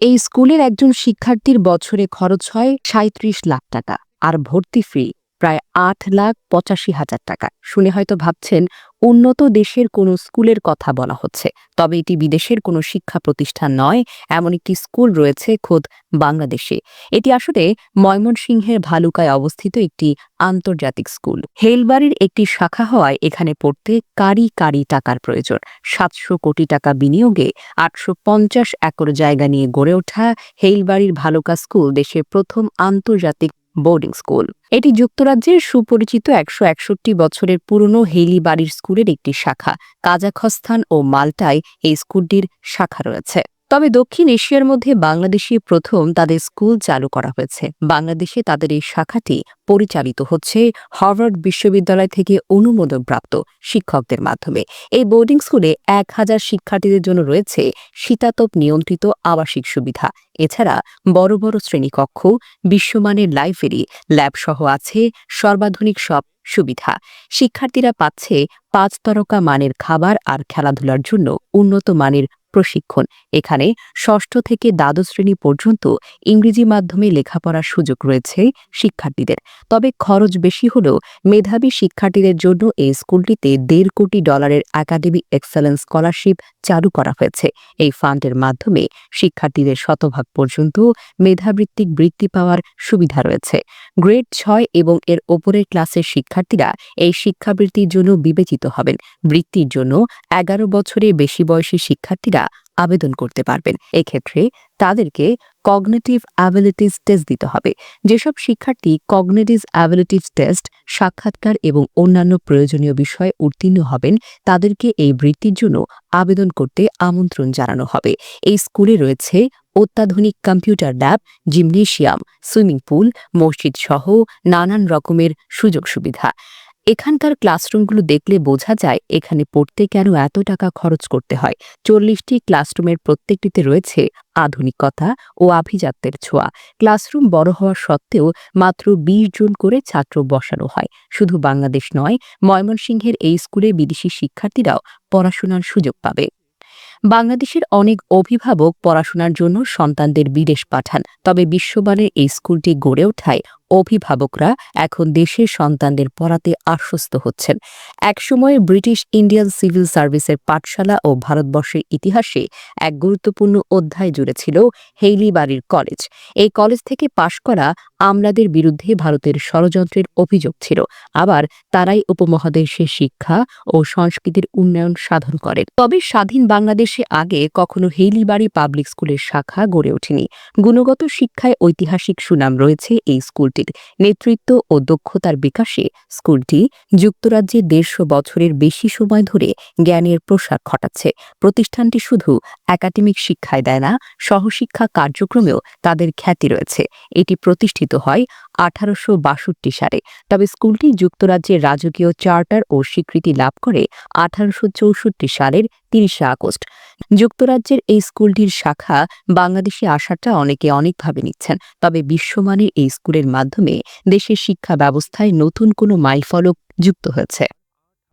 এই স্কুলের একজন শিক্ষার্থীর বছরে খরচ হয় সাঁত্রিশ লাখ টাকা আর ভর্তি ফি প্রায় আট লাখ পঁচাশি হাজার টাকা। শুনে হয়তো ভাবছেন, উন্নত দেশের কোনো স্কুলের কথা বলা হচ্ছে, তবে এটি বিদেশের কোনো শিক্ষা প্রতিষ্ঠান নয়, এমন একটি স্কুল রয়েছে খোদ বাংলাদেশে। এটি আসলে ময়মনসিংহের ভালুকায় অবস্থিত একটি আন্তর্জাতিক স্কুল। হেলবাড়ির একটি শাখা হওয়ায় এখানে পড়তে কারি কারি টাকার প্রয়োজন। সাতশো কোটি টাকা বিনিয়োগে আটশো পঞ্চাশ একর জায়গা নিয়ে গড়ে ওঠা হেইলবাড়ির ভালুকা স্কুল দেশের প্রথম আন্তর্জাতিক বোর্ডিং স্কুল। এটি যুক্তরাজ্যের সুপরিচিত একশো একষট্টি বছরের পুরনো হেলি বাড়ির স্কুলের একটি শাখা। কাজাখস্তান ও মাল্টায় এই স্কুলটির শাখা রয়েছে। তবে দক্ষিণ এশিয়ার মধ্যে বাংলাদেশে প্রথম তাদের স্কুল চালু করা হয়েছে। বাংলাদেশে তাদের এই শাখাটি পরিচালিত হচ্ছে হার্ভার্ড বিশ্ববিদ্যালয় থেকে অনুমোদনপ্রাপ্ত শিক্ষকদের মাধ্যমে। এই বোর্ডিং স্কুলে এক হাজার শিক্ষার্থীদের জন্য রয়েছে শীতাতপ নিয়ন্ত্রিত আবাসিক সুবিধা। এছাড়া বড় বড় শ্রেণীকক্ষ, বিশ্বমানের লাইব্রেরি, ল্যাব সহ আছে সর্বাধুনিক সব সুবিধা। শিক্ষার্থীরা পাচ্ছে পাঁচ তারকা মানের খাবার আর খেলাধুলার জন্য উন্নত মানের প্রশিক্ষণ। এখানে ষষ্ঠ থেকে দ্বাদশ শ্রেণি পর্যন্ত ইংরেজি মাধ্যমে লেখাপড়ার সুযোগ রয়েছে শিক্ষার্থীদের। তবে খরচ বেশি হলেও মেধাবী শিক্ষার্থীদের জন্য এই স্কুলটিতে দেড় কোটি ডলারের একাডেমিক এক্সেলেন্স স্কলারশিপ চালু করা হয়েছে। এই ফান্ডের মাধ্যমে শিক্ষার্থীদের শতভাগ পর্যন্ত মেধাবৃত্তিক বৃত্তি পাওয়ার সুবিধা রয়েছে। গ্রেড ছয় এবং এর ওপরের ক্লাসের শিক্ষার্থীরা এই শিক্ষাবৃত্তির জন্য বিবেচিত হবেন। বৃত্তির জন্য এগারো বছরের বেশি বয়সী শিক্ষার্থীরা আবেদন করতে পারবেন। এক্ষেত্রে তাদেরকে কগনেটিভ অ্যাবিলিটিস টেস্ট দিতে হবে। যেসব শিক্ষার্থী কগনেটিভ অ্যাবিলিটিস টেস্ট সাক্ষাৎকার এবং অন্যান্য প্রয়োজনীয় বিষয়ে উত্তীর্ণ হবেন, তাদেরকে এই বৃত্তির জন্য আবেদন করতে আমন্ত্রণ জানানো হবে। এই স্কুলে রয়েছে অত্যাধুনিক computer lab gymnasium swimming pool মসজিদ সহ নানান রকমের সুযোগ সুবিধা। এখানকার ক্লাসরুমগুলো দেখলে বোঝা যায় এখানে পড়তে কেন এত টাকা খরচ করতে হয়। চল্লিশটি ক্লাসরুমের প্রত্যেকটিতে রয়েছে আধুনিকতা ও আভিজাত্যের ছোঁয়া। ক্লাসরুম বড় হওয়া সত্ত্বেও মাত্র বিশ জন করে ছাত্র বসানো হয়। শুধু বাংলাদেশ নয়, ময়মনসিংহের এই স্কুলে বিদেশি শিক্ষার্থীরাও পড়াশোনার সুযোগ পাবে। বাংলাদেশের অনেক অভিভাবক পড়াশোনার জন্য সন্তানদের বিদেশ পাঠান, তবে বিশ্বমানের এই স্কুলটি গড়ে ওঠায় অভিভাবকরা এখন দেশের সন্তানদের পড়াতে আশ্বস্ত হচ্ছেন। একসময়ে ব্রিটিশ ইন্ডিয়ান সিভিল সার্ভিসের পাঠশালা ও ভারতবর্ষের ইতিহাসে এক গুরুত্বপূর্ণ অধ্যায় জুড়ে ছিল হেইলি বাড়ির কলেজ। এই কলেজ থেকে পাশ করা আমলাদের বিরুদ্ধে ভারতের ষড়যন্ত্রের অভিযোগ ছিল। আবার তারাই উপমহাদেশে শিক্ষা ও সংস্কৃতির উন্নয়ন সাধন করেন। তবে স্বাধীন বাংলাদেশে আগে কখনো হেইলিবাড়ি পাবলিক স্কুলের শাখা গড়ে ওঠেনি। গুণগত শিক্ষায় ঐতিহাসিক সুনাম রয়েছে এই স্কুলটির নেতৃত্ব ও দক্ষতার বিকাশে স্কুলটি যুক্তরাজ্যে দেড়শো বছরের বেশি সময় ধরে জ্ঞানের প্রসার ঘটাচ্ছে। প্রতিষ্ঠানটি শুধু একাডেমিক শিক্ষায় দেয় না, সহশিক্ষা কার্যক্রমেও তাদের খ্যাতি রয়েছে। এটি প্রতিষ্ঠিত হয় আঠারোশো বাষট্টি সালে। তবে স্কুলটি যুক্তরাজ্যের রাজকীয় চার্টার ও স্বীকৃতি লাভ করে আঠারোশো চৌষট্টি সালের তিরিশে আগস্ট। যুক্তরাজ্যের এই স্কুলটির শাখা বাংলাদেশে আসাটা অনেকে অনেকভাবে নিচ্ছেন। তবে বিশ্বমানের এই স্কুলের মাধ্যমে দেশের শিক্ষা ব্যবস্থায় নতুন কোনো মাইলফলক যুক্ত হয়েছে।